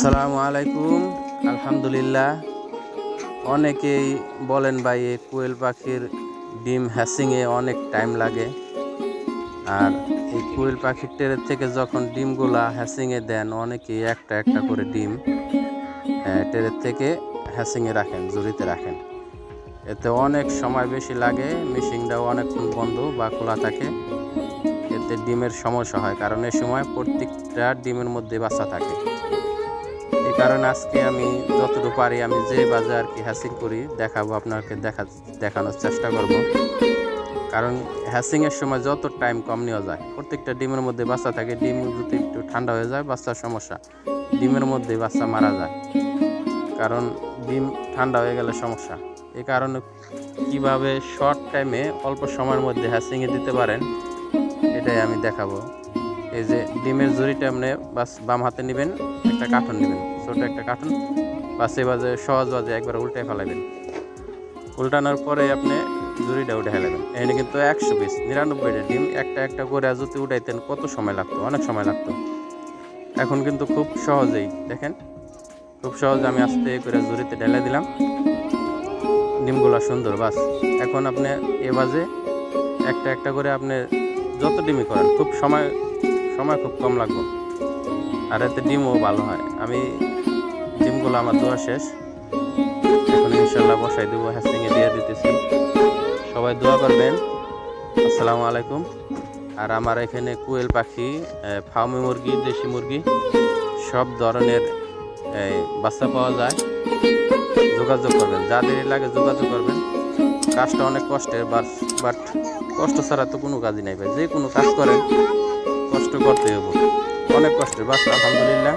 সালামু আলাইকুম। আলহামদুলিল্লাহ। অনেকেই বলেন ভাই, এই কোয়েল পাখির ডিম হ্যাসিংয়ে অনেক টাইম লাগে। আর এই কোয়েল পাখির থেকে যখন ডিমগুলা হ্যাসিংয়ে দেন, অনেকেই একটা একটা করে ডিম টেরের থেকে হ্যাসিংয়ে রাখেন, জুড়িতে রাখেন। এতে অনেক সময় বেশি লাগে মেশিনটাও অনেকক্ষণ বন্ধ বা খোলা থাকে। এতে ডিমের সমস্যা হয়, কারণ এ সময় প্রত্যেকটা ডিমের মধ্যে বাচ্চা থাকে। কারণে আজকে আমি যতটুকু পারি আমি যে বাজে আর কি হ্যাসিং করি, দেখাবো, আপনাকে দেখা, দেখানোর চেষ্টা করব। কারণ হ্যাসিংয়ের সময় যত টাইম কম নেওয়া যায়, প্রত্যেকটা ডিমের মধ্যে বাচ্চা থাকে, ডিম যদি একটু ঠান্ডা হয়ে যায়, বাচ্চার সমস্যা। ডিমের মধ্যে বাচ্চা মারা যায়। কারণ ডিম ঠান্ডা হয়ে গেলে সমস্যা। এই কারণে কীভাবে শর্ট টাইমে অল্প সময়ের মধ্যে হ্যাসিংয়ে দিতে পারেন, এটাই আমি দেখাবো। এই যে ডিমের জুড়িটা আপনি বাস বাম হাতে নেবেন, একটা কার্টন নেবেন। ছোট একটা কার্টন বাস বাজে সহজ বাজে, একবার উল্টে ফেলাবেন। উল্টানোর পরে আপনি জুড়িটা উঠে ফেলাবেন। এখানে কিন্তু একশো পিস নিরানব্বইটা ডিম, একটা একটা করে যদি উঠাইতেন কত সময় লাগতো, অনেক সময় লাগতো। এখন কিন্তু খুব সহজেই, দেখেন, খুব সহজে আমি আস্তে করে জুড়িতে ঢেলে দিলাম। ডিমগুলো সুন্দর, বাস। এখন আপনি এ বাজে একটা একটা করে আপনি যত ডিমই করেন, খুব সময় সময় খুব কম লাগবে। আর এতে ডিমও ভালো হয়। আমি ডিমগুলো আমার দোয়া শেষ। এখন ইনশাল্লাহ বসাই দেবো হ্যাস্টিংয়ে দিয়ে দিতেছি। সবাই দোয়া করবেন। আসসালামু আলাইকুম। আর আমার এখানে কুয়েল পাখি ফার্মি মুরগি, দেশি মুরগি, সব ধরনের বাচ্চা পাওয়া যায়। যোগাযোগ করবেন। যাদের লাগে যোগাযোগ করবেন। কাজটা অনেক কষ্টের, বাট কষ্ট ছাড়া তো কোনো কাজই নাই ভাই। যে কোনো কাজ করেন, কষ্ট করতে হবে। অনেক কষ্টের বাস আলহামদুলিল্লাহ